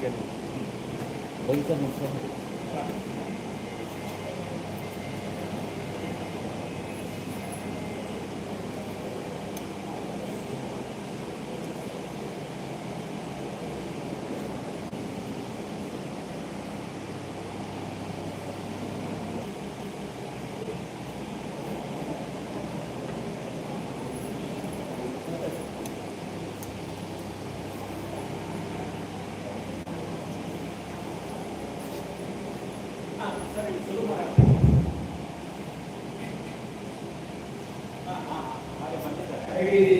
跟你，可以这么说。啊。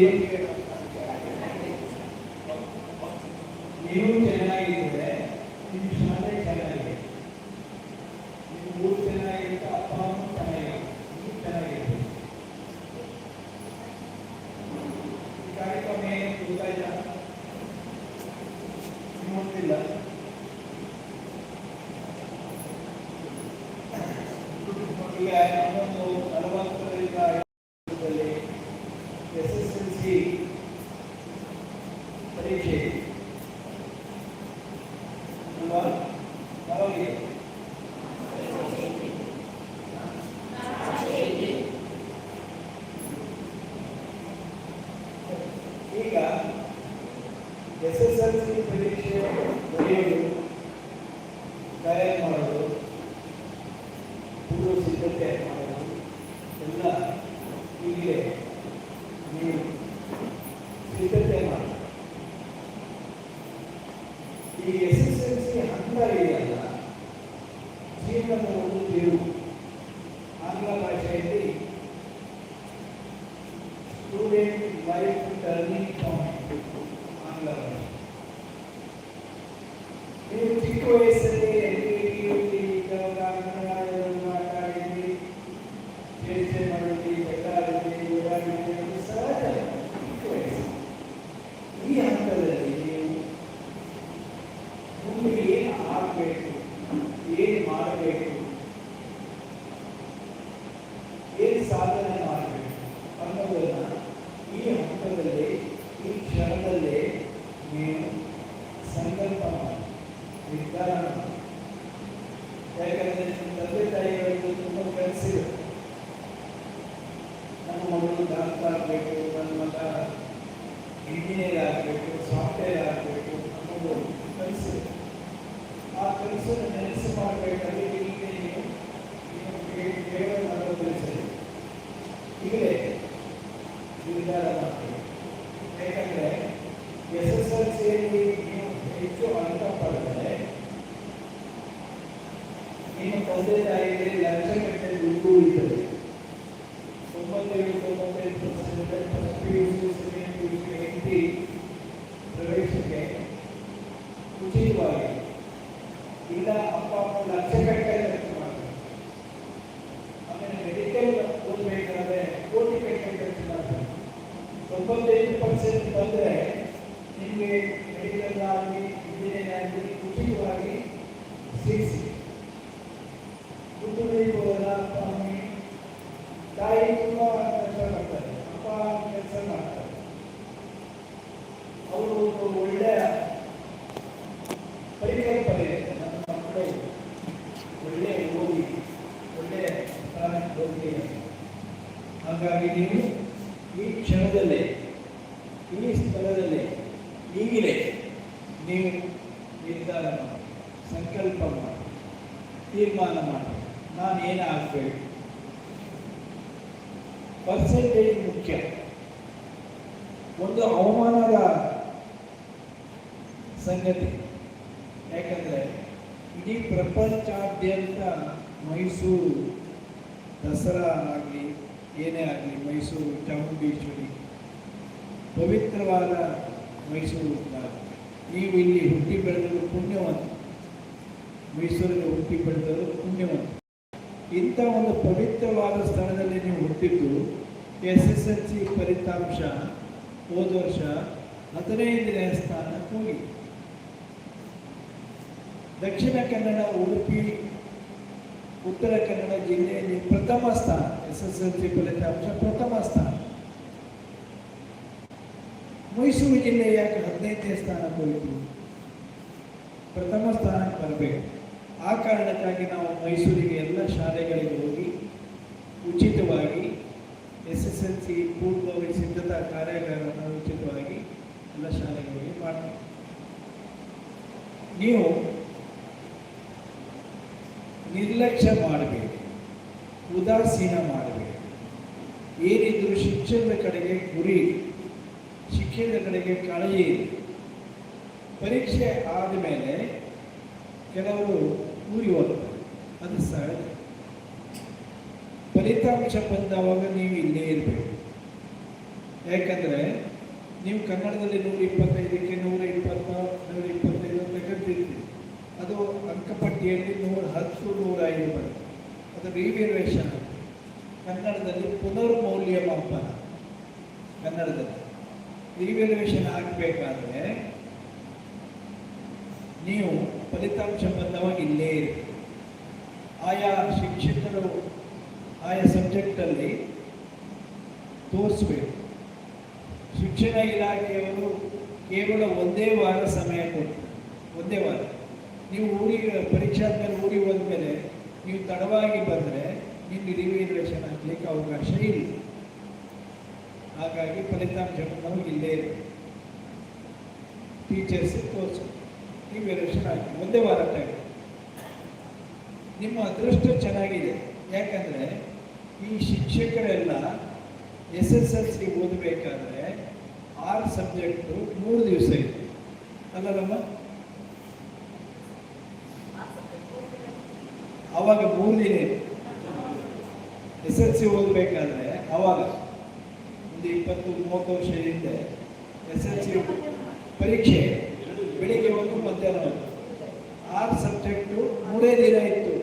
लिए సరైన వాళ్ళు ఇప్పుడు సిద్ధంగా ಮಾಡಬೇಕು. ಏನು ಸಾಧನೆ ಮಾಡಬೇಕು? ಅನ್ನೋದನ್ನು ಈ ಹಂತದಲ್ಲಿ ಈ ಕ್ಷಣದಲ್ಲೇ ನೀವು ಹಾಗಾಗಿ ನೀವು ಈ ಕ್ಷಣದಲ್ಲೇ, ಈ ಸ್ಥಳದಲ್ಲೇ, ಈಗಲೇ ನೀವು ನಿರ್ಧಾರ ಮಾಡಿ ಸಂಕಲ್ಪ ಮಾಡಿ, ತೀರ್ಮಾನ ಮಾಡಿ. ನಾನು ಏನಾಗಬೇಕು ಪರ್ಸೆಂಟೇಜ್ ಮುಖ್ಯ. ಒಂದು ಹವಾಮಾನದ ಸಂಗತಿ. ಯಾಕಂದರೆ ಇಡೀ ಪ್ರಪಂಚಾದ್ಯಂತ ಮೈಸೂರು ದಸರಾ ಆಗಲಿ, ಏನೇ ಆಗಲಿ, ಮೈಸೂರು ಚಾಮುಂಡೇಶ್ವರಿ ಪವಿತ್ರವಾದ ಮೈಸೂರು ನೀವು ಇಲ್ಲಿ ಹುಟ್ಟಿ ಬೆಳೆದವರು ಪುಣ್ಯವಂತ. ಮೈಸೂರಲ್ಲಿ ಹುಟ್ಟಿ ಬೆಳೆದವರು ಪುಣ್ಯವಂತ. ಇಂಥ ಒಂದು ಪವಿತ್ರವಾದ ಸ್ಥಳದಲ್ಲಿ ನೀವು ಹುಟ್ಟಿದ್ದು ಎಸ್ ಎಸ್ ಎಲ್ ಸಿ ಫಲಿತಾಂಶ ಹೋದ ವರ್ಷ ಹದಿನೈದನೇ ಸ್ಥಾನಕ್ಕೆ ಹೋಗಿ. ದಕ್ಷಿಣ ಕನ್ನಡ ಉಡುಪಿ ಉತ್ತರ ಕನ್ನಡ ಜಿಲ್ಲೆಯಲ್ಲಿ ಪ್ರಥಮ ಸ್ಥಾನ ಎಸ್ ಎಸ್ ಎಲ್ ಸಿ ಫಲಿತಾಂಶ ಪ್ರಥಮ ಸ್ಥಾನ. ಮೈಸೂರು ಜಿಲ್ಲೆ ಯಾಕೆ ಹದಿನೈದನೇ ಸ್ಥಾನ ಹೋಯಿತು ಪ್ರಥಮ ಸ್ಥಾನ ಬರಬೇಕು. ಆ ಕಾರಣಕ್ಕಾಗಿ ನಾವು ಮೈಸೂರಿಗೆ ಎಲ್ಲ ಶಾಲೆಗಳಿಗೆ ಹೋಗಿ, ಉಚಿತವಾಗಿ ಎಸ್ ಎಸ್ ಎಲ್ ಸಿ ಪೂರ್ವ ಸಿದ್ಧತಾ ಕಾರ್ಯಾಗಾರವನ್ನು ಉಚಿತವಾಗಿ ಎಲ್ಲ ಶಾಲೆಗಳಿಗೆ ಮಾಡ್ತೀವಿ. ನೀವು ನಿರ್ಲಕ್ಷ್ಯ ಮಾಡಬೇಡಿ. ಉದಾಸೀನ ಮಾಡಬೇಡಿ. ಏನಿದ್ರು ಶಿಕ್ಷಣದ ಕಡೆಗೆ ಗುರಿ. ಶಿಕ್ಷಣದ ಕಡೆಗೆ ಕಳೆಯಿರಿ ಪರೀಕ್ಷೆ ಪರೀಕ್ಷೆ ಆದಮೇಲೆ ಕೆಲವರು ಊರಿ ಹೋಗ್ತಾರೆ. ಅದು ಸಹಜ. ಫಲಿತಾಂಶ ಬಂದವಾಗ ನೀವು ಇಲ್ಲೇ ಇರಬೇಕು. ಯಾಕಂದರೆ ನೀವು ಕನ್ನಡದಲ್ಲಿ ನೂರ ಇಪ್ಪತ್ತೈದಕ್ಕೆ ನೂರ ಇಪ್ಪತ್ತ ನೂರ ಕಟ್ಟಿರ್ತೀವಿ ಅದು ಅಂಕಪಟ್ಟಿಯಲ್ಲಿ ನೂರ ಹತ್ತು, ನೂರ ಐದು ಬರುತ್ತೆ ಅದು ರಿವ್ಯಾಲ್ಯೂಯೇಷನ್ ಕನ್ನಡದಲ್ಲಿ ಪುನರ್ಮೌಲ್ಯಮಾಪನ ಕನ್ನಡದಲ್ಲಿ. ರಿವ್ಯಾಲ್ಯೂಯೇಷನ್ ಆಗಬೇಕಾದ್ರೆ ನೀವು ಫಲಿತಾಂಶ ಬಂದವಾಗಿ ಇಲ್ಲೇ ಆಯಾ ಶಿಕ್ಷಕರು, ಆಯಾ ಸಬ್ಜೆಕ್ಟಲ್ಲಿ ತೋರಿಸ್ಬೇಕು. ಶಿಕ್ಷಣ ಇಲಾಖೆಯವರು ಕೇವಲ ಒಂದೇ ವಾರ ಸಮಯ ಕೊಟ್ಟು, ಒಂದೇ ವಾರ. ನೀವು ಓಡಿ ಪರೀಕ್ಷೆ ಓಡಿ ಹೋದ ಹೋದ್ಮೇಲೆ ನೀವು ತಡವಾಗಿ ಬಂದರೆ ಇಲ್ಲಿ ರಿವಿಲೇಷನ್ ಆಗಲಿಕ್ಕೆ ಅವಕಾಶ ಇಲ್ಲ. ಹಾಗಾಗಿ ಫಲಿತಾಂಶ ನಮಗೆ ಇಲ್ಲೇ ಟೀಚರ್ಸ್ ತೋರಿಸು ರಿವಿಲೇಷನ್ ಆಗಿ ಒಂದೇ ವಾರ ಟೈಮ್ ನಿಮ್ಮ ಅದೃಷ್ಟ ಚೆನ್ನಾಗಿದೆ. ಯಾಕಂದರೆ ಈ ಶಿಕ್ಷಕರೆಲ್ಲ ಎಸ್ ಎಸ್ ಎಲ್ ಸಿ ಓದಬೇಕಾದ್ರೆ ಆರು ಸಬ್ಜೆಕ್ಟು ಮೂರು ದಿವಸ ಇದೆ ಅಲ್ಲಲ್ಲಮ್ಮ ಅವಾಗ ಮೂರು ದಿನ ಎಸ್ ಎಲ್ ಸಿ ಓದಬೇಕಾದ್ರೆ ಅವಾಗ ಒಂದು ಇಪ್ಪತ್ತು, ಮೂವತ್ತು ವರ್ಷ ಹಿಂದೆ ಎಸ್ ಎಲ್ ಸಿ ಪರೀಕ್ಷೆ ಬೆಳಿಗ್ಗೆ ಒಂದು ಮಧ್ಯಾಹ್ನ ಒಂದು ಆರು ಸಬ್ಜೆಕ್ಟು ಮೂರೇ ದಿನ ಇತ್ತು.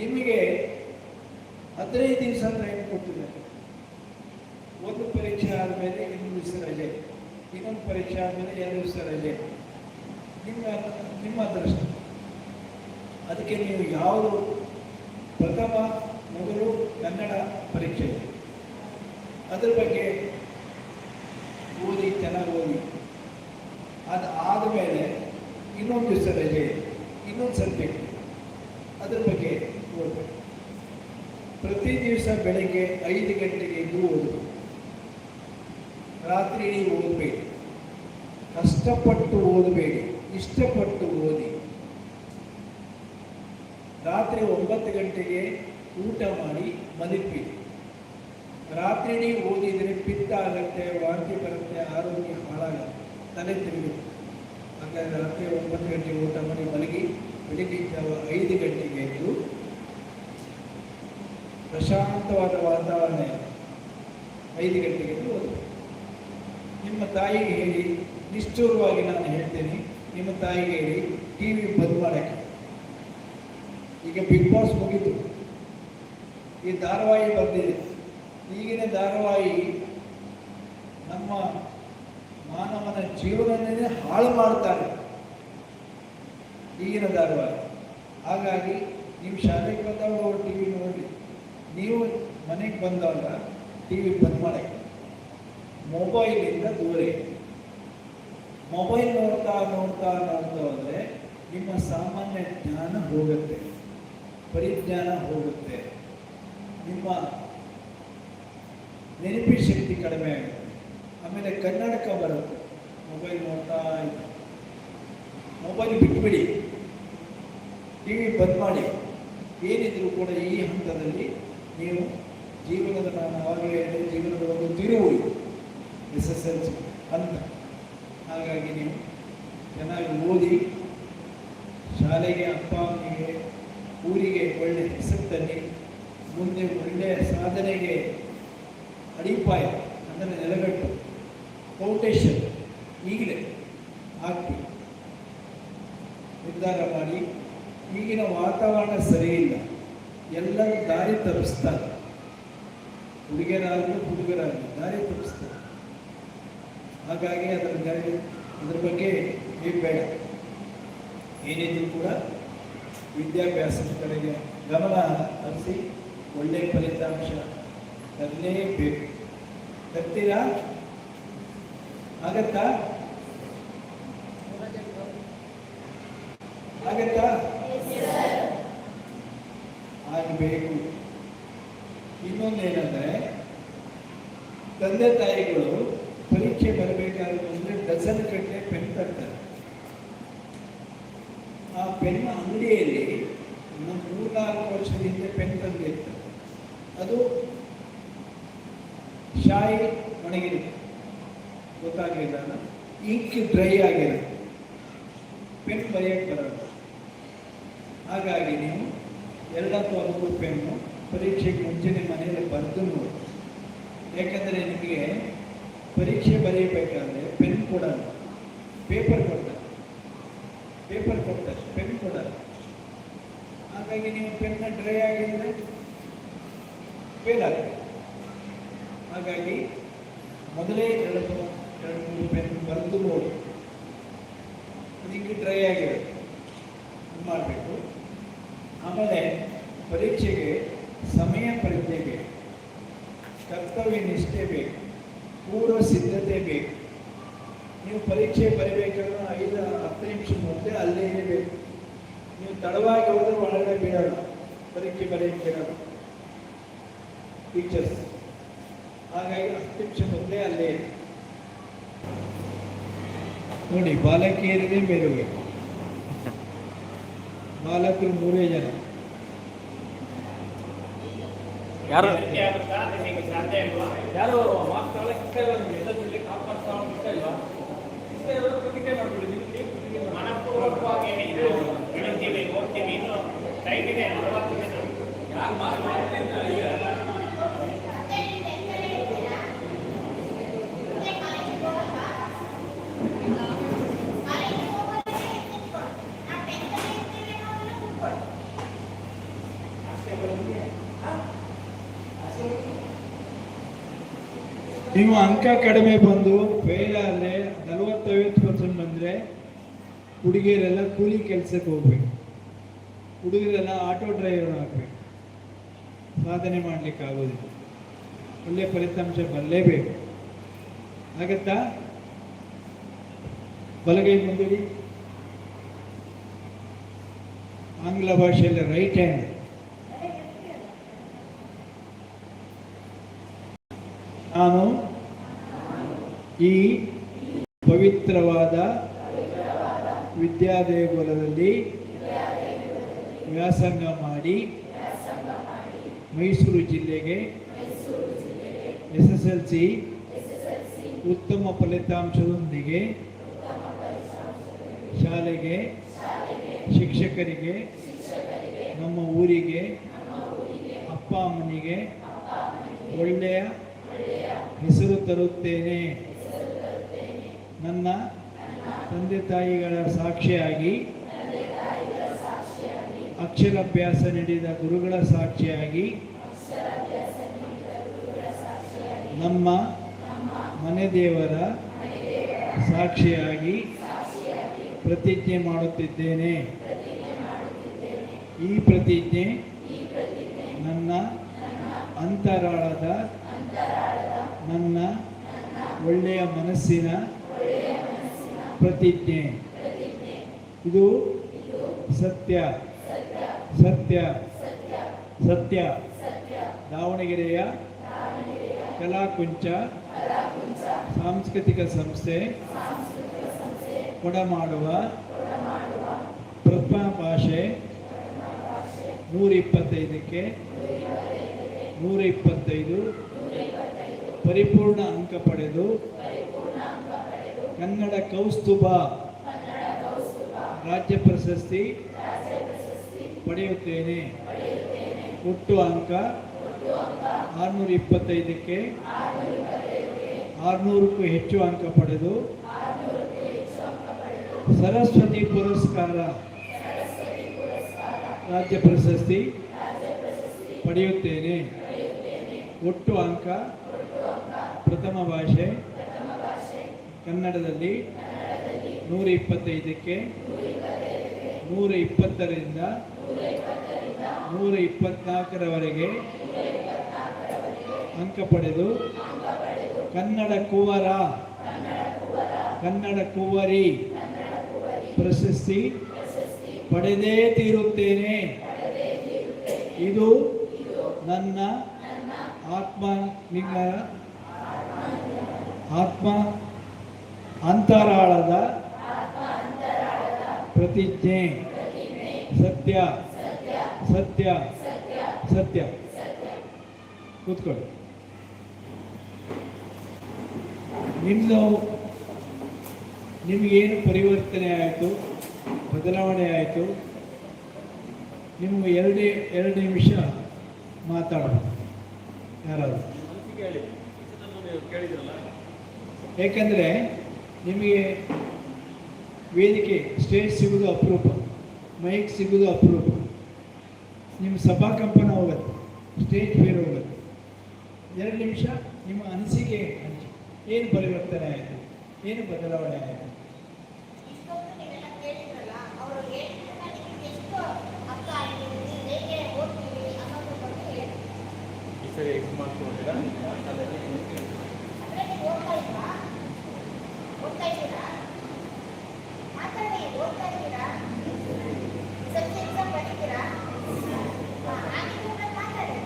ನಿಮಗೆ ಹದಿನೈದು ದಿವಸ ಟೈಮ್ ಕೊಟ್ಟಿದ್ದಾರೆ ಒಂದು ಪರೀಕ್ಷೆ ಆದಮೇಲೆ ಇನ್ನೊಂದು ದಿವಸ ರಜೆ. ಇನ್ನೊಂದು ಪರೀಕ್ಷೆ ಆದಮೇಲೆ ಎರಡು ದಿವಸ ರಜೆ. ನಿಮ್ಮ ನಿಮ್ಮ ಅದೃಷ್ಟ. ಅದಕ್ಕೆ ನೀವು ಯಾವುದು ಪ್ರಥಮ, ಮೊದಲು ಕನ್ನಡ ಪರೀಕ್ಷೆ. ಅದ್ರ ಬಗ್ಗೆ ಓದಿ ಚೆನ್ನಾಗಿ ಓದಿ. ಅದು ಆದಮೇಲೆ ಇನ್ನೊಂದು ದಿವಸ ಇನ್ನೊಂದು ಸಬ್ಜೆಕ್ಟ್ ಅದ್ರ ಬಗ್ಗೆ ಓದಬೇಕು. ಪ್ರತಿ ದಿವಸ ಬೆಳಗ್ಗೆ ಐದು ಗಂಟೆಗೆ ಎದ್ದು ಓದಬೇಕು ರಾತ್ರಿ ಓದಬೇಕು. ಓದಬೇಡಿ ಕಷ್ಟಪಟ್ಟು ಓದಬೇಡಿ. ಇಷ್ಟಪಟ್ಟು ಓದಿ. ರಾತ್ರಿ ಒಂಬತ್ತು ಗಂಟೆಗೆ ಊಟ ಮಾಡಿ ಮಲಿಪಿ ರಾತ್ರಿ ನೀವು ಓದಿದರೆ ಪಿತ್ತ ಆಗುತ್ತೆ, ವಾಂತಿ ಬರುತ್ತೆ, ಆರೋಗ್ಯ ಹಾಳಾಗುತ್ತೆ, ತಲೆ ತಿರುಗುತ್ತೆ. ಹಾಗಾಗಿ ರಾತ್ರಿ ಒಂಬತ್ತು ಗಂಟೆಗೆ ಊಟ ಮಾಡಿ ಮಲಗಿ, ಬೆಳಿಗ್ಗೆ ಜಾವ ಐದು ಗಂಟೆಗೆ ಎದ್ದು ಪ್ರಶಾಂತವಾದ ವಾತಾವರಣ. ಐದು ಗಂಟೆಗೆ ಎದ್ದು ಓದಿ. ನಿಮ್ಮ ತಾಯಿಗೆ ಹೇಳಿ, ನಿಷ್ಠೂರವಾಗಿ ನಾನು ಹೇಳ್ತೇನೆ, ನಿಮ್ಮ ತಾಯಿಗೆ ಹೇಳಿ, ಟಿ ವಿ ಬಂದ್ ಮಾಡೋಕ್ಕೆ. ಈಗ ಬಿಗ್ ಬಾಸ್ ಮುಗಿತು. ಈ ಧಾರಾವಾಹಿ ಬಂದಿದೆ. ಈಗಿನ ಧಾರಾವಾಹಿ ನಮ್ಮ ಮಾನವನ ಜೀವನದಲ್ಲೇ ಹಾಳು ಮಾಡ್ತಾರೆ. ಈಗಿನ ಧಾರಾವಾಹಿ. ಹಾಗಾಗಿ ನೀವು ಶಾಲೆಗೆ ಬಂದಾಗ ಟಿ ವಿ ನೋಡಿ. ನೀವು ಮನೆಗೆ ಬಂದಾಗ ಟಿ ವಿ ಬಂದ್ ಮಾಡಕ್ಕೆ. ಮೊಬೈಲಿಂದ ದೂರ. ಮೊಬೈಲ್ ನೋಡ್ತಾ ನೋಡ್ತಾ ನೋಡ್ತಾ ಹೋದರೆ ನಿಮ್ಮ ಸಾಮಾನ್ಯ ಜ್ಞಾನ ಹೋಗುತ್ತೆ. ಪರಿಜ್ಞಾನ ಹೋಗುತ್ತೆ. ನಿಮ್ಮ ನೆನಪಿನ ಶಕ್ತಿ ಕಡಿಮೆ ಆಗುತ್ತೆ. ಆಮೇಲೆ ಕನ್ನಡಕ ಬರುತ್ತೆ. ಮೊಬೈಲ್ ನೋಡ್ತಾ ಇದ್ದ. ಮೊಬೈಲ್ ಬಿಟ್ಬಿಡಿ. ಟಿ ವಿ ಬಂದ್ ಮಾಡಿ. ಏನಿದ್ರು ಕೂಡ ಈ ಹಂತದಲ್ಲಿ ನೀವು ಜೀವನದ ನಾನು ಆವಾಗಲೇ ಜೀವನದ ಒಂದು ತಿರುವು ಎಸ್ ಎಸ್ ಎಲ್ ಅಂತ. ಹಾಗಾಗಿ ನೀವು ಚೆನ್ನಾಗಿ ಓದಿ, ಶಾಲೆಗೆ ಅಪ್ಪ ಅಮ್ಮನಿಗೆ ಊರಿಗೆ ಒಳ್ಳೆ ಹೆಸರು ತನ್ನಿ ಮುಂದೆ ಒಳ್ಳೆಯ ಸಾಧನೆಗೆ ಅಡಿಪಾಯ ಅಂದರೆ ನೆಲಗಟ್ಟು ಫೌಂಡೇಶನ್ ಈಗಲೇ ಹಾಕಿ ನಿರ್ಧಾರ ಮಾಡಿ. ಈಗಿನ ವಾತಾವರಣ ಸರಿಯಿಲ್ಲ ಎಲ್ಲರೂ ದಾರಿ ತಪ್ಪಿಸ್ತಾರೆ. ಹುಡುಗರಾಗಲಿ ಹುಡುಗರಾಗಲಿ ದಾರಿ ತಪ್ಪಿಸ್ತಾರೆ. ಹಾಗಾಗಿ ಅದರ ದಾರಿ ಅದ್ರ ಬಗ್ಗೆ ಬೇಡ ಏನಿದ್ರು ಕೂಡ ವಿದ್ಯಾಭ್ಯಾಸದ ಕಡೆಗೆ ಗಮನ ಹರಿಸಿ ಒಳ್ಳೆಯ ಫಲಿತಾಂಶ ತರಲೇಬೇಕು. ತರ್ತೀರಾ? ಆಗತ್ತಾ? ಆಗತ್ತಾ? ಆಗಬೇಕು. ಇನ್ನೊಂದೇನೆಂದರೆ, ತಂದೆ ತಾಯಿಗಳು ಪರೀಕ್ಷೆ ಬರಬೇಕಾದ್ರೆ ಅಂದರೆ ಡಜನ್ ಗಟ್ಟಲೆ ಪೆನ್ ತರ್ತಾರೆ. ಆ ಪೆನ್ ಅಂಗಡಿಯಲ್ಲಿ ನಮ್ಮ ಮೂರ್ನಾಲ್ಕು ವರ್ಷದ ಹಿಂದೆ ಪೆನ್ ತಂದಿತ್ತು ಅದು ಶಾಯಿ ಒಣಗಿದೆ. ಗೊತ್ತಾಗಲಿಲ್ಲ ಇಂಕ್ ಡ್ರೈ ಆಗಿದೆ. ಪೆನ್ ಬರೆಯಕ್ಕೆ ಬರಲ್ಲ. ಹಾಗಾಗಿ ನೀವು ಎರಡತ್ತು ಮೂರು ಪೆನ್ನು ಪರೀಕ್ಷೆಗೆ ಮುಂಚೆನೆ ಮನೆಯಲ್ಲಿ ಬರೆದು ನೋಡಿ. ಯಾಕಂದರೆ ನಿಮಗೆ ಪರೀಕ್ಷೆ ಬರೆಯಬೇಕಾದ್ರೆ ಪೆನ್ ಕೊಡಲ್ಲ. ಪೇಪರ್ ಕೊಡ್ತಾರೆ. ಪೇಪರ್ ಕೊಡ್ತಾರೆ. ಪೆನ್ ಕೊಡಲ್ಲ. ಹಾಗಾಗಿ ನೀವು ಪೆನ್ನ ಡ್ರೈ ಆಗಿದ್ರೆ ಫೇಲ್ ಆಗ್ತದೆ ಹಾಗಾಗಿ ಮೊದಲೇ ಎರಡು ಎರಡು ಮೂರು ಪೆನ್ ಬರೆದು ನೋಡಿ. ಅದಕ್ಕೆ ಡ್ರೈ ಇದು ಮಾಡಬೇಕು. ಆಮೇಲೆ ಪರೀಕ್ಷೆಗೆ ಸಮಯ ಪ್ರಜ್ಞೆ ಬೇಕು ಕರ್ತವ್ಯ ನಿಷ್ಠೆ ಬೇಕು, ಪೂರ್ವ ಸಿದ್ಧತೆ ಬೇಕು. ನೀವು ಪರೀಕ್ಷೆ ಬರಬೇಕಾದ್ರೆ ಐದು, ಹತ್ತು ನಿಮಿಷ ಮೊದಲೇ ಅಲ್ಲೇ ಇರಬೇಕು. ನೀವು ತಡವಾಗಿ ಹೋದ್ರೆ ಒಳಗಡೆ ಬೀಳೋಣ ಪರೀಕ್ಷೆ ಬರೆಯಕ್ಕೆ ಬಿಡೋಣ ಟೀಚರ್ಸ್ ಹಾಗಾಗಿ ಹತ್ತು ನಿಮಿಷ ಮೊದಲೇ ಅಲ್ಲೇ. ನೋಡಿ ಬಾಲಕಿಯರೇ ಬೇರೆ ಬಾಲಕರು ಮೂರೇ ಜನ. ಯಾರು? ಯಾರು? ಮಾರ್ಕ್ಸ್ ತಗೊಳ್ಳಕ್ಕೆ ಇಷ್ಟ ಇಲ್ಲ ನಿಮ್ಗೆ ಎಲ್ಲ ಬಿಡ್ಲಿಕ್ಕೆ ಹಾಫ್ ಮಾರ್ಕ್ಸ್ ತಗೊಳ್ಳಕ್ಕೆ ಇಷ್ಟ ಇಲ್ವಾ ಇಷ್ಟ ಇರೋರು ಪ್ರತಿಜ್ಞೆ ಮಾಡ್ಬಿಡಿ ನೀವು ನೀವು ಪ್ರತಿಜ್ಞೆ ಮಾಡಿ. ಮನಪೂರ್ವಕವಾಗಿ ಇದು ಹೇಳ್ತೀವಿ ಓದ್ತೀವಿ ಇನ್ನು ಟೈಮ್ ಇದೆ ನಲವತ್ತು ದಿನ ಯಾರು ಮಾರ್ಕ್ಸ್ ಮಾಡ್ತೀನಿ ಅಂತ ಈಗ ನೀವು ಅಂಕ ಕಡಿಮೆ ಬಂದು ಫೇಲ್ ಆದರೆ ನಲವತ್ತೈವತ್ತು ಪರ್ಸೆಂಟ್ ಬಂದರೆ ಹುಡುಗಿಯರೆಲ್ಲ ಕೂಲಿ ಕೆಲಸಕ್ಕೆ ಹೋಗ್ಬೇಕು. ಹುಡುಗರೆಲ್ಲ ಆಟೋ ಡ್ರೈವರ್ ಆಗಬೇಕು. ಸಾಧನೆ ಮಾಡಲಿಕ್ಕೆ ಆಗೋದಿಲ್ಲ. ಒಳ್ಳೆ ಫಲಿತಾಂಶ ಬರಲೇಬೇಕು. ಆಗತ್ತಾ? ಬಲಗೈ ಮುಂದಿಡಿ ಆಂಗ್ಲ ಭಾಷೆಯಲ್ಲಿ ರೈಟ್ ಹ್ಯಾಂಡ್ ನಾನು ಈ ಪವಿತ್ರವಾದ ವಿದ್ಯಾದೇಗುಲದಲ್ಲಿ ವ್ಯಾಸಂಗ ಮಾಡಿ ಮೈಸೂರು ಜಿಲ್ಲೆಗೆ ಎಸ್ ಎಸ್ ಎಲ್ ಸಿ ಉತ್ತಮ ಫಲಿತಾಂಶದೊಂದಿಗೆ ಶಾಲೆಗೆ ಶಿಕ್ಷಕರಿಗೆ ನಮ್ಮ ಊರಿಗೆ ಅಪ್ಪ ಅಮ್ಮನಿಗೆ ಒಳ್ಳೆಯ ಹೆಸರು ತರುತ್ತೇನೆ. ನನ್ನ ತಂದೆ ತಾಯಿಗಳ ಸಾಕ್ಷಿಯಾಗಿ ಅಕ್ಷರಾಭ್ಯಾಸ ನೀಡಿದ ಗುರುಗಳ ಸಾಕ್ಷಿಯಾಗಿ ನಮ್ಮ ಮನೆ ದೇವರ ಸಾಕ್ಷಿಯಾಗಿ ಪ್ರತಿಜ್ಞೆ ಮಾಡುತ್ತಿದ್ದೇನೆ. ಈ ಪ್ರತಿಜ್ಞೆ ನನ್ನ ಅಂತರಾಳದ ನನ್ನ ಒಳ್ಳೆಯ ಮನಸ್ಸಿನ ಪ್ರತಿಜ್ಞೆ. ಇದು ಸತ್ಯ. ಸತ್ಯ. ಸತ್ಯ. ದಾವಣಗೆರೆಯ ಕಲಾಕುಂಚ ಸಾಂಸ್ಕೃತಿಕ ಸಂಸ್ಥೆ ಕೊಡಮಾಡುವ ಪ್ರಥಮ ಭಾಷೆ ನೂರ ಇಪ್ಪತ್ತೈದಕ್ಕೆ ನೂರ ಇಪ್ಪತ್ತೈದು ಪರಿಪೂರ್ಣ ಅಂಕ ಪಡೆದು ಕನ್ನಡ ಕೌಸ್ತುಭ ರಾಜ್ಯ ಪ್ರಶಸ್ತಿ ಪಡೆಯುತ್ತೇನೆ. ಒಟ್ಟು ಅಂಕ ಆರುನೂರ ಇಪ್ಪತ್ತೈದಕ್ಕೆ ಆರುನೂರಕ್ಕೂ ಹೆಚ್ಚು ಅಂಕ ಪಡೆದು ಸರಸ್ವತಿ ಪುರಸ್ಕಾರ ರಾಜ್ಯ ಪ್ರಶಸ್ತಿ ಪಡೆಯುತ್ತೇನೆ. ಒಟ್ಟು ಅಂಕ ಪ್ರಥಮ ಭಾಷೆ ಕನ್ನಡದಲ್ಲಿ ನೂರ ಇಪ್ಪತ್ತೈದಕ್ಕೆ ನೂರ ಇಪ್ಪತ್ತರಿಂದ ನೂರ ಇಪ್ಪತ್ನಾಲ್ಕರವರೆಗೆ ಅಂಕ ಪಡೆದು ಕನ್ನಡ ಕುವರ, ಕನ್ನಡ ಕುವರಿ ಪ್ರಶಸ್ತಿ ಪಡೆದೇ ತೀರುತ್ತೇನೆ. ಇದು ನನ್ನ ಆತ್ಮ ಲಿಂಗ ಆತ್ಮ ಅಂತರಾಳದ ಪ್ರತಿಜ್ಞೆ. ಸತ್ಯ. ಸತ್ಯ. ಸತ್ಯ. ಕೂತ್ಕೊಳ್ಳಿ. ನಿಮ್ಮದು ನಿಮಗೇನು ಪರಿವರ್ತನೆ ಆಯಿತು? ಬದಲಾವಣೆ ಆಯಿತು? ನಿಮ್ಮ ಎರಡೇ, ಎರಡು ನಿಮಿಷ ಮಾತಾಡೋದು ಯಾರಾದರೂ? ಕೇಳಿದ್ರಲ್ಲ ಏಕೆಂದರೆ ನಿಮಗೆ ವೇದಿಕೆ ಸ್ಟೇಜ್ ಸಿಗೋದು ಅಪರೂಪ ಮೈಕ್ ಸಿಗೋದು ಅಪರೂಪ. ನಿಮ್ಮ ಸಭಾ ಕಂಪನ ಹೋಗುತ್ತೆ ಸ್ಟೇಜ್ ಬೇರೆ ಹೋಗುತ್ತೆ. ಎರಡು ನಿಮಿಷ ನಿಮ್ಮ ಅನಿಸಿಕೆ ಹಂಚಿ. ಏನು ಪರಿವರ್ತನೆ ಆಯಿತು? ಏನು ಬದಲಾವಣೆ ಆಯಿತು? ಸರಿ ನೀವೆಲ್ಲ ಕೇಳಿದ್ರಲ್ಲ, ಅವ್ರು ಹೇಳಿದ್ದನ್ನ ನಿಮ್ಗೆ ಎಷ್ಟು ಅರ್ಥ ಆಗಿದೆ, ನೀವು ಹೇಗೆ ಓದ್ತೀವಿ ಅನ್ನೋದ್ರ ಬಗ್ಗೆ ಹೇಳಿ. ಈ ಸರಿ ಮಾಡ್ಕೊಂಡಿರಾ ಅಂದ್ರೆ ನೀವು ಓದ್ತಾ ಇಲ್ವಾ? ಓದ್ತಾ ಇದ್ದೀರಾ? ಮಾತಾಡಿ, ಓದ್ತಾ ಇದ್ದೀರಾ? ಸಂಜೆ exam ಬರೀತೀರಾ? ಹಾ, ಆಗಿದ್ರೆ ಮತ್ತೆ ಮಾತಾಡಿ.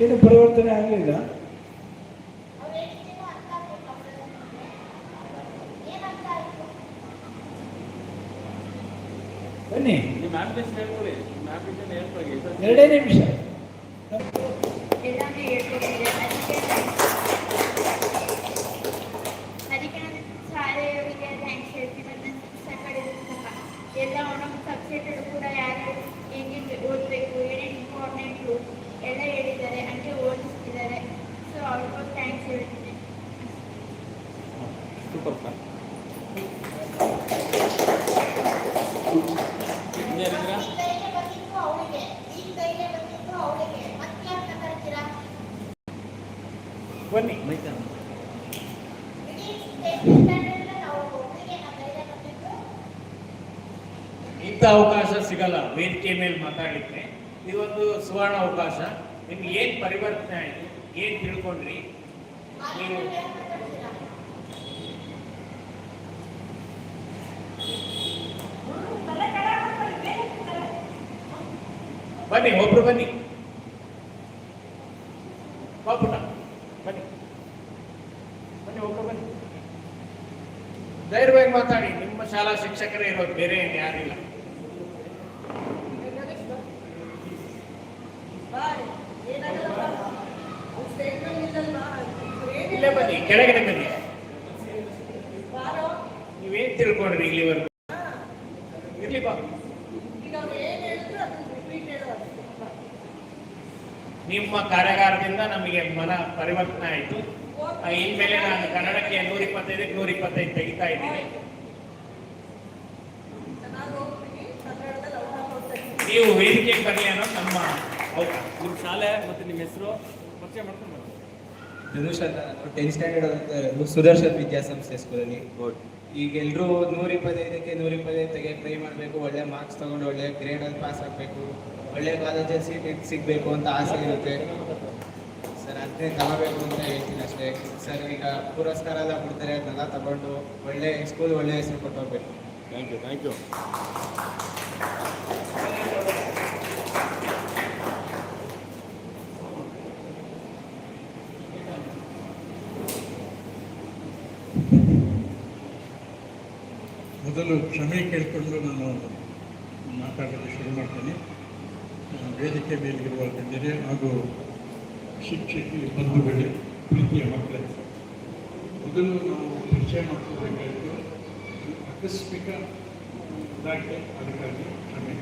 ಏನು ಪರಿವರ್ತನೆ ಆಗಲಿಲ್ಲ ಅವ್ರು ಹೇಳಿದ್ದೇನೋ ಅರ್ಥ ಆಗ್ಬೇಕು ಅವ್ರಿಗೆ. ಏನ್ ಅರ್ಥ ಆಯ್ತು? ಬನ್ನಿ ನಿಮ್ಮ ಆಂಬಿಷನ್ ಹೇಳ್ಕೊಳ್ಳಿ ನಿಮ್ಮ ಆಂಬಿಷನ್ ಹೇಳ್ಕೊಳ್ಳಿ ಈ ಸರಿ ಎರಡೇ ನಿಮಿಷ ಎಲ್ಲಾನು ಹೇಳ್ಕೊಟ್ಟಿದೆ ಅದಕ್ಕೆ ಅದಕ್ಕೆ ನಾನು ಶಾಲೆಯವರಿಗೆ ಥ್ಯಾಂಕ್ಸ್ ಹೇಳ್ತೀನಿ ನನ್ನ ಸಕಡಿದ್ರು ಸಹ ಎಲ್ಲ ಒಂದೊಂದು ಸಬ್ಜೆಕ್ಟ್ ಕೂಡ ಯಾರು ಹೆಂಗೆ ಓದಬೇಕು ಏನೇನು ಇಂಪಾರ್ಟೆಂಟು ಎಲ್ಲ ಹೇಳಿದ್ದಾರೆ ಹಂಗೆ ಓದಿಸ್ತಿದ್ದಾರೆ ಸೊ ಅವ್ರಿಗೂ ಥ್ಯಾಂಕ್ಸ್ ಹೇಳ್ತೀನಿ ಸೂಪರ್ ಸರ್ ಇನ್ನೇನಿದ್ದೀರಾ ಈ ಧೈರ್ಯ ಬಂದಿದ್ದು ಅವಳಿಗೆ ಈ ಧೈರ್ಯ ಬಂದಿದ್ದು ಅವಳಿಗೆ ಮತ್ತೆ ಅಂತ ಕರಿತೀರಾ ಬನ್ನಿ. ಇಂಥ ಅವಕಾಶ ಸಿಗಲ್ಲ. ವೇದಿಕೆ ಮೇಲೆ ಮಾತಾಡಲಿಕ್ಕೆ. ಇದೊಂದು ಸುವರ್ಣ ಅವಕಾಶ. ನಿಮ್ಗೆ ಏನು ಪರಿವರ್ತನೆ ಆಯಿತು? ಏನು ತಿಳ್ಕೊಂಡ್ರಿ? ನೀವು ಬನ್ನಿ, ಒಬ್ರು ಬನ್ನಿ. ಬಾಪುಟ, ಬನ್ನಿ. ಬನ್ನಿ, ಒಬ್ರು ಬನ್ನಿ. ಧೈರ್ಯವಾಗಿ ಮಾತಾಡಿ, ನಿಮ್ಮ ಶಾಲಾ ಶಿಕ್ಷಕರೇ ಇರೋದು ಬೇರೆ ಏನು ಯಾರಿಲ್ಲ ಇಲ್ಲೇ ಬನ್ನಿ, ಕೆಳಗಡೆ ಬನ್ನಿ. ನಿಮ್ಮ ಕಾರ್ಯಾಗಾರದಿಂದ ನಮಗೆ ಮನ ಪರಿವರ್ತನೆ ಆಯಿತು. ಇನ್ಮೇಲೆ ನಾನು ಕನ್ನಡಕ್ಕೆ ನೂರ ಇಪ್ಪತ್ತೈದಕ್ಕೆ ನೂರ ಇಪ್ಪತ್ತೈದು ತೆಗಿತಾ ಇದ್ದೀನಿ. ನೀವು ವೇದಿಕೆಗೆ ಬನ್ನಿ ಅನ್ನೋದು ನಮ್ಮ ನಿಮ್ಮ ಶಾಲೆ ಮತ್ತು ನಿಮ್ಮ ಹೆಸರು ಪರಿಚಯ ಮಾಡ್ಕೊಂಡು ಧನುಷ್ ಅಂತ ನಾನು ಟೆಂತ್ ಸ್ಟ್ಯಾಂಡರ್ಡ್ ಸುದರ್ಶನ್ ವಿದ್ಯಾಸಂಸ್ಥೆ ಸ್ಕೂಲಲ್ಲಿ. ಈಗ ಎಲ್ಲರೂ ನೂರ ಇಪ್ಪತ್ತೈದಕ್ಕೆ ನೂರ ಇಪ್ಪತ್ತೈದು ತೆಗೆ ಟ್ರೈ ಮಾಡಬೇಕು ಒಳ್ಳೆ ಮಾರ್ಕ್ಸ್ ತಗೊಂಡು ಒಳ್ಳೆ ಗ್ರೇಡಲ್ಲಿ ಪಾಸ್ ಆಗಬೇಕು. ಒಳ್ಳೆ ಕಾಲೇಜಲ್ಲಿ ಸೀಟ್ ಸಿಗಬೇಕು ಅಂತ ಆಸೆ ಇರುತ್ತೆ. ಸರ್ ಅದನ್ನೇ ತಗೋಬೇಕು ಅಂತ ಹೇಳ್ತೀನಿ ಅಷ್ಟೇ. ಸರ್ ಈಗ ಪುರಸ್ಕಾರ ಎಲ್ಲ ಕೊಡ್ತಾರೆ ಅದನ್ನೆಲ್ಲ ತಗೊಂಡು ಒಳ್ಳೆ ಸ್ಕೂಲ್ ಒಳ್ಳೆ ಹೆಸರು ಕೊಟ್ಟು ಹೋಗ್ಬೇಕು. ಥ್ಯಾಂಕ್ ಯು ಥ್ಯಾಂಕ್ ಯು ಮೊದಲು ಕ್ಷಮೆ ಕೇಳಿಕೊಂಡು ನಾನು ಮಾತಾಡೋದು ಶುರು ಮಾಡ್ತೇನೆ. ವೇದಿಕೆ ಮೇಲಿರುವ ಗಣ್ಯರೇ ಹಾಗೂ ಶಿಕ್ಷಕಿ ಬಂಧುಗಳೇ ಪ್ರೀತಿಯ ಮಕ್ಕಳೇ. ಮೊದಲು ನಾವು ಪರಿಚಯ ಮಾಡ್ಕೋಬೇಕಾಯಿತು ಆಕಸ್ಮಿಕ ಇಲಾಖೆ ಅದಕ್ಕಾಗಿ ಕ್ಷಮೆ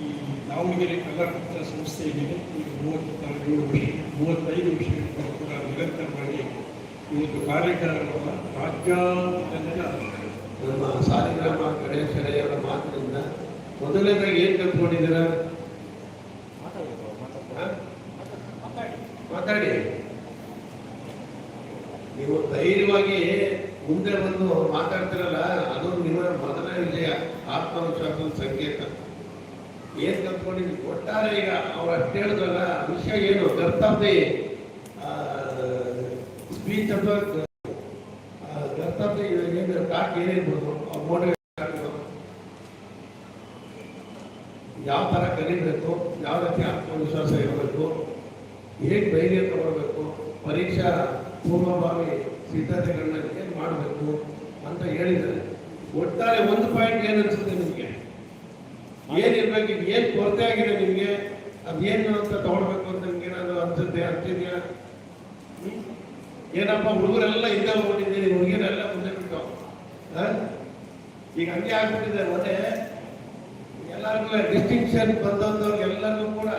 ಈ ದಾವಣಗೆರೆ ಕಲಾಕೃತ ಸಂಸ್ಥೆ ಏನಿದೆ, ಈಗ ಮೂವತ್ತಾರು ವರ್ಷ, ಮೂವತ್ತೈದು ವರ್ಷಗಳಿಂದ ಕೂಡ ನಿರಂತರವಾಗಿ ಇವತ್ತು ಕಾರ್ಯಕ್ರಮವನ್ನು ರಾಜ್ಯಾದ್ಯಂತ ನಮ್ಮ ಸಾಲಿಗ್ರಾಮ ಗಣೇಶರಯ್ಯವರ ಮಾತಿನಿಂದ ಮೊದಲನೇದಾಗಿ ಏನು ಕಲ್ತ್ಕೊಂಡಿದ್ದೀರಾ ಹ? ಮಾತಾಡಿ ನೀವು ಧೈರ್ಯವಾಗಿ ಮುಂದೆ ಬಂದು ಮಾತಾಡ್ತಿರಲ್ಲ, ಅದು ನಿಮ್ಮ ಮೊದಲ ವಿಜಯ, ಆತ್ಮವಿಶ್ವಾಸದ ಸಂಕೇತ. ಏನ್ ಕಲ್ತ್ಕೊಂಡಿದ್ವಿ ಒಟ್ಟಾರೆ ಈಗ ಅವ್ರ ಅಷ್ಟು ಹೇಳಿದ್ರಲ್ಲ ವಿಷಯ ಏನು? ಕರ್ತವ್ಯ ಸ್ಪೀಚ್ ಅಥವಾ ಕರ್ತವ್ಯ ಏನು ಟಾಕ್ ಏನಿರ್ಬೋದು? ಯಾವ ಥರ ಕಲಿಬೇಕು? ಯಾವ ರೀತಿ ಆತ್ಮವಿಶ್ವಾಸ ಇರಬೇಕು? ಹೇಗೆ ಧೈರ್ಯ ತಗೊಳ್ಬೇಕು? ಪರೀಕ್ಷಾ ಪೂರ್ವಭಾವಿ ಸಿದ್ಧತೆಗಳನ್ನ ಏನು ಮಾಡಬೇಕು ಅಂತ ಹೇಳಿದ್ದಾರೆ. ಒಟ್ಟಾರೆ ಒಂದು ಪಾಯಿಂಟ್ ಏನು ಅನ್ಸುತ್ತೆ ನಿಮಗೆ? ಏನಿರ್ಬೇಕು ಏನು ಕೊರತೆ ಆಗಿದೆ ನಿಮಗೆ? ಅದೇನು ಅಂತ ತಗೊಳ್ಬೇಕು ಅಂತ ನಿಮ್ಗೆ ಏನಾದ್ರು ಅನ್ಸುತ್ತೆ ಅಂತಿದ್ಯಾ? ಏನಪ್ಪ, ಹುಡುಗರೆಲ್ಲ ಹಿಂದೆ ಹೋಗ್ಬಿಟ್ಟಿದ್ದೀರಿ, ಹುಡುಗಿರೆಲ್ಲ ಮುಂದೆ ಬಿಟ್ಟು? ಈಗ ಹಂಗೆ ಆಗ್ಬಿಟ್ಟಿದೆ ಮೊನ್ನೆ ಎಲ್ಲರಿಗೂ ಡಿಸ್ಟಿಂಕ್ಷನ್ ಬಂದವ್ರಿಗೆಲ್ಲರಿಗೂ ಕೂಡ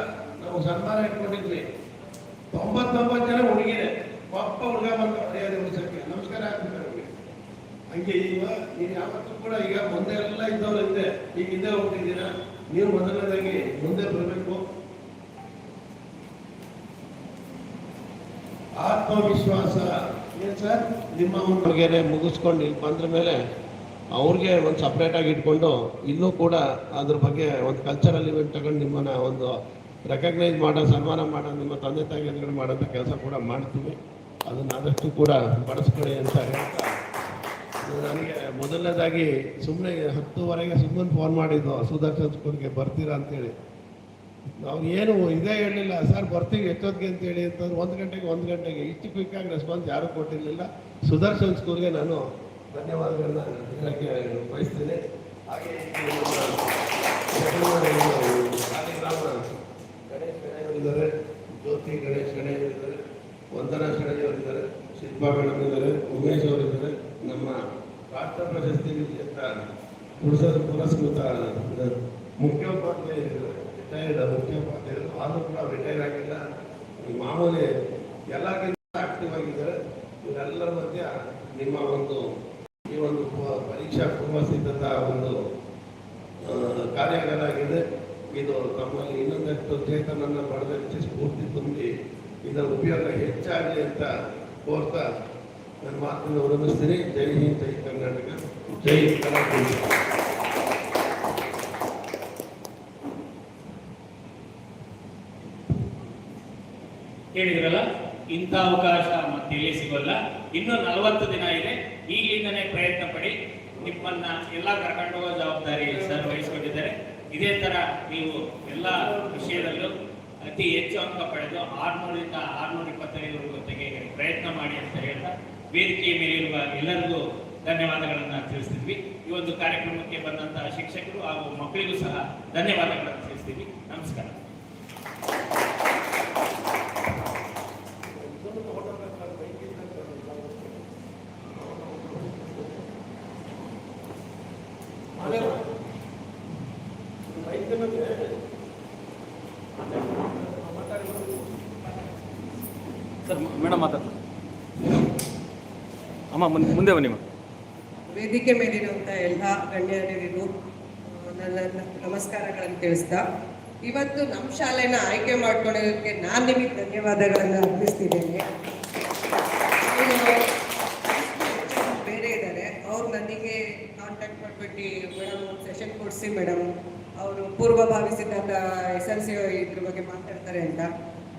ನಾವು ಸನ್ಮಾನ ಇಟ್ಕೊಂಡಿದ್ವಿ. ತೊಂಬತ್ತೊಂಬತ್ತು ಜನ ಹುಡುಗಿರೆ. ಪಪ್ಪ ಹುಡುಗ ಬಂದ ಮರ್ಯಾದೆ ಉಳಿಸಕ್ಕೆ ನಮಸ್ಕಾರ ಆಗ್ಬಿಟ್ಟು ಅವ್ರಿಗೆ. ಹಂಗೆ ಈಗ ನೀವು ಯಾವತ್ತೂ ಕೂಡ ಈಗ ಮುಂದೆ ಎಲ್ಲ ಹಿಂದೆ ಈಗ ಹಿಂದೆ ಹೋಗ್ತಿದ್ದೀರಾ? ನೀವು ಮೊದಲನೇದಾಗಿ ಮುಂದೆ ಬರಬೇಕು. ಆತ್ಮವಿಶ್ವಾಸ. ಏನು ಸರ್? ನಿಮ್ಮ ಒಂದು ಮುಗಿಸ್ಕೊಂಡು ಇಲ್ಲಿ ಬಂದ್ರ ಮೇಲೆ ಅವ್ರಿಗೆ ಒಂದು ಸಪ್ರೇಟಾಗಿ ಇಟ್ಕೊಂಡು ಇನ್ನೂ ಕೂಡ ಅದ್ರ ಬಗ್ಗೆ ಒಂದು ಕಲ್ಚರಲ್ ಇವೆಂಟ್ ತಗೊಂಡು ನಿಮ್ಮನ್ನ ಒಂದು ರೆಕಗ್ನೈಸ್ ಮಾಡೋ, ಸನ್ಮಾನ ಮಾಡೋ, ನಿಮ್ಮ ತಂದೆ ತಾಯಿ ಎದುರುಗಡೆ ಮಾಡೋಂಥ ಕೆಲಸ ಕೂಡ ಮಾಡ್ತೀವಿ. ಅದನ್ನ ಆದಷ್ಟು ಕೂಡ ಬಳಸ್ಕೊಳ್ಳಿ ಅಂತ ಹೇಳ್ತಾ ನನಗೆ ಮೊದಲನೇದಾಗಿ ಸುಮ್ಮನೆ ಹತ್ತುವರೆಗೆ ಸುಮ್ಮನೆ ಫೋನ್ ಮಾಡಿದ್ದು, ಸುದರ್ಶನ್ ಸ್ಕೂಲ್ಗೆ ಬರ್ತೀರಾ ಅಂತೇಳಿ. ನಾವು ಏನು ಇದೇ ಹೇಳಲಿಲ್ಲ, ಸರ್ ಬರ್ತೀವಿ ಎಷ್ಟೊತ್ತಿಗೆ ಅಂತೇಳಿ ಅಂತಂದ್ರೆ, ಒಂದು ಗಂಟೆಗೆ ಒಂದು ಗಂಟೆಗೆ. ಇಷ್ಟು ಕ್ವಿಕ್ಕಾಗಿ ರೆಸ್ಪಾನ್ಸ್ ಯಾರೂ ಕೊಟ್ಟಿರಲಿಲ್ಲ. ಸುದರ್ಶನ್ ಸ್ಕೂಲ್ಗೆ ನಾನು ಧನ್ಯವಾದಗಳನ್ನ ಹೇಳಕ್ಕೆ ಬಯಸ್ತೇನೆ. ಹಾಗೆ ಶಿಲ್ಪಾ ಇದ್ದಾರೆ ಉಮೇಶ್ ಅವರಿದ್ದಾರೆ ನಮ್ಮ ರಾಷ್ಟ್ರ ಪ್ರಶಸ್ತಿ ವಿಜೇತ ಪುರುಷರ ಪುರಸ್ಕೃತ ಮುಖ್ಯೋಪಾಧ್ಯಾಯರು ರಿಟೈರ್ಡ್ ಮುಖ್ಯೋಪಾಧ್ಯಾಯರು ಆದರೂ ಕೂಡ ರಿಟೈರ್ ಆಗಿಲ್ಲ. ಮಾಮೂಲಿ ಎಲ್ಲಕ್ಕಿಂತ ಆಕ್ಟಿವ್ ಆಗಿದ್ದಾರೆ. ಇವರೆಲ್ಲರ ಮಧ್ಯ ನಿಮ್ಮ ಒಂದು, ಈ ಒಂದು ಪರೀಕ್ಷಾ ಪೂರ್ವ ಸಿದ್ಧತಾ ಒಂದು ಕಾರ್ಯಾಗಾರ ಆಗಿದೆ. ಇದು ತಮ್ಮಲ್ಲಿ ಇನ್ನೊಂದಷ್ಟು ಚೇತನನ್ನು ಪಡೆದಕ್ಕೆ ಸ್ಫೂರ್ತಿ ತುಂಬಿ ಇದರ ಉಪಯೋಗ ಹೆಚ್ಚಾಗಲಿ ಅಂತ ಕೋರ್ತಾ ನನ್ನ ಮಾತನ್ನು ವಿರಮಿಸ್ತೀನಿ ಜೈ ಹಿಂದ್, ಜೈ ಕರ್ನಾಟಕ. ಜೈ ಕರ್ನಾಟಕ. ಹೇಳಿದ್ರಲ್ಲ ಇಂಥ ಅವಕಾಶ ಮತ್ತೆ ಎಲ್ಲಿ ಸಿಗೋಲ್ಲ. ಇನ್ನೂ ನಲವತ್ತು ದಿನ ಇದೆ. ಈಗಲಿಂದನೇ ಪ್ರಯತ್ನ ಪಡಿ. ನಿಮ್ಮನ್ನ ಎಲ್ಲ ಕರ್ಕೊಂಡು ಹೋಗೋ ಜವಾಬ್ದಾರಿ ಸರ್ ವಹಿಸ್ಕೊಂಡಿದ್ದಾರೆ. ಇದೇ ತರ ನೀವು ಎಲ್ಲ ವಿಷಯದಲ್ಲೂ ಅತಿ ಹೆಚ್ಚು ಅಂಕ ಪಡೆದು ಆರ್ನೂರಿಂದ ಆರ್ನೂರ ಇಪ್ಪತ್ತೈದು ತೆಗೆಯಲು ಪ್ರಯತ್ನ ಮಾಡಿ ಅಂತ ಹೇಳ್ತಾ ವೇದಿಕೆಯ ಮೇಲಿರುವ ಎಲ್ಲರಿಗೂ ಧನ್ಯವಾದಗಳನ್ನು ತಿಳಿಸ್ತಿದ್ವಿ. ಈ ಒಂದು ಕಾರ್ಯಕ್ರಮಕ್ಕೆ ಬಂದಂತಹ ಶಿಕ್ಷಕರು ಹಾಗೂ ಮಕ್ಕಳಿಗೂ ಸಹ ಧನ್ಯವಾದಗಳನ್ನು ತಿಳಿಸ್ತೀವಿ ನಮಸ್ಕಾರ. ಸರ್, ಮೇಡಮ್ ಅಮ್ಮ, ಮುಂದೆ ಬನ್ನಿ ವೇದಿಕೆ ಮೇಲಿರುವಂಥ ಎಲ್ಲ ಗಣ್ಯರಿಗೂ ನನ್ನ ನಮಸ್ಕಾರಗಳನ್ನು ತಿಳಿಸ್ತಾ, ಇವತ್ತು ನಮ್ಮ ಶಾಲೆನ ಆಯ್ಕೆ ಮಾಡ್ಕೊಳ್ಳೋದಕ್ಕೆ ನಾನು ನಿಮಗೆ ಧನ್ಯವಾದಗಳನ್ನು ಅರ್ಪಿಸ್ತಿದ್ದೇನೆ. ಬೇರೆ ಇದ್ದಾರೆ. ಅವ್ರು ನನಗೆ ಕಾಂಟ್ಯಾಕ್ಟ್ ಮಾಡಿಬಿಟ್ಟು ಮೇಡಮ್ ಸೆಷನ್ ಕೊಡಿಸಿ ಮೇಡಮ್. ಅವರು ಪೂರ್ವಭಾವಿ ಸಿದ್ಧಾಂತ ಎಸ್ ಎಲ್ ಸಿ ಇದ್ರ ಬಗ್ಗೆ ಮಾತಾಡ್ತಾರೆ ಅಂತ.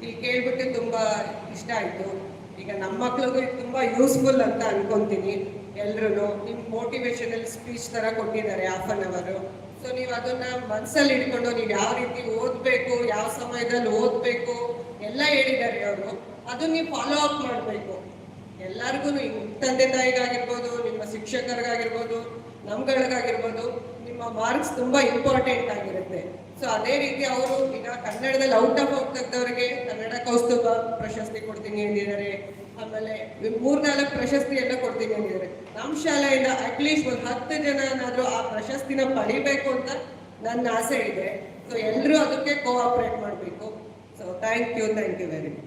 ಇಲ್ಲಿ ಕೇಳ್ಬಿಟ್ಟು ತುಂಬ ಇಷ್ಟ ಆಯಿತು. ಈಗ ನಮ್ಮ ಮಕ್ಳಿಗೂ ತುಂಬ ಯೂಸ್ಫುಲ್ ಅಂತ ಅನ್ಕೊಂತೀನಿ ಎಲ್ರೂ ನಿಮ್ಮ ಮೋಟಿವೇಶನಲ್ ಸ್ಪೀಚ್ ಥರ ಕೊಟ್ಟಿದ್ದಾರೆ ಹಾಫ್ ಅನ್ ಅವರು. ಸೊ ನೀವು ಅದನ್ನ ಮನಸ್ಸಲ್ಲಿ ಇಟ್ಕೊಂಡು ನೀವು ಯಾವ ರೀತಿ ಓದ್ಬೇಕು, ಯಾವ ಸಮಯದಲ್ಲಿ ಓದ್ಬೇಕು ಎಲ್ಲ ಹೇಳಿದ್ದಾರೆ ಅವರು. ಅದನ್ನ ನೀವು ಫಾಲೋ ಅಪ್ ಮಾಡಬೇಕು. ಎಲ್ಲರಿಗೂ ತಂದೆ ತಾಯಿಗಾಗಿರ್ಬೋದು, ನಿಮ್ಮ ಶಿಕ್ಷಕರಿಗಾಗಿರ್ಬೋದು, ನಮ್ಗಳಿಗಾಗಿರ್ಬೋದು ನಿಮ್ಮ ಮಾರ್ಕ್ಸ್ ತುಂಬಾ ಇಂಪಾರ್ಟೆಂಟ್ ಆಗಿರುತ್ತೆ. ಸೊ ಅದೇ ರೀತಿ ಅವರು ಈಗ ಕನ್ನಡದಲ್ಲಿ out of out Kannada Kaustubha ಪ್ರಶಸ್ತಿ ಕೊಡ್ತೀನಿ ಅಂದಿದ್ದಾರೆ. ಆಮೇಲೆ ಮೂರ್ನಾಲ್ಕು ಪ್ರಶಸ್ತಿ ಎಲ್ಲ ಕೊಡ್ತೀನಿ ಅಂದಿದ್ದಾರೆ. ನಮ್ಮ ಶಾಲೆಯಿಂದ ಅಟ್ಲೀಸ್ಟ್ ಒಂದು ಹತ್ತು ಜನ ಏನಾದ್ರು ಆ ಪ್ರಶಸ್ತಿನ ಪಡಿಬೇಕು ಅಂತ ನನ್ನ ಆಸೆ ಇದೆ. ಸೊ ಎಲ್ಲರೂ ಅದಕ್ಕೆ ಕೋಆಪರೇಟ್ ಮಾಡಬೇಕು. So thank you thank you very much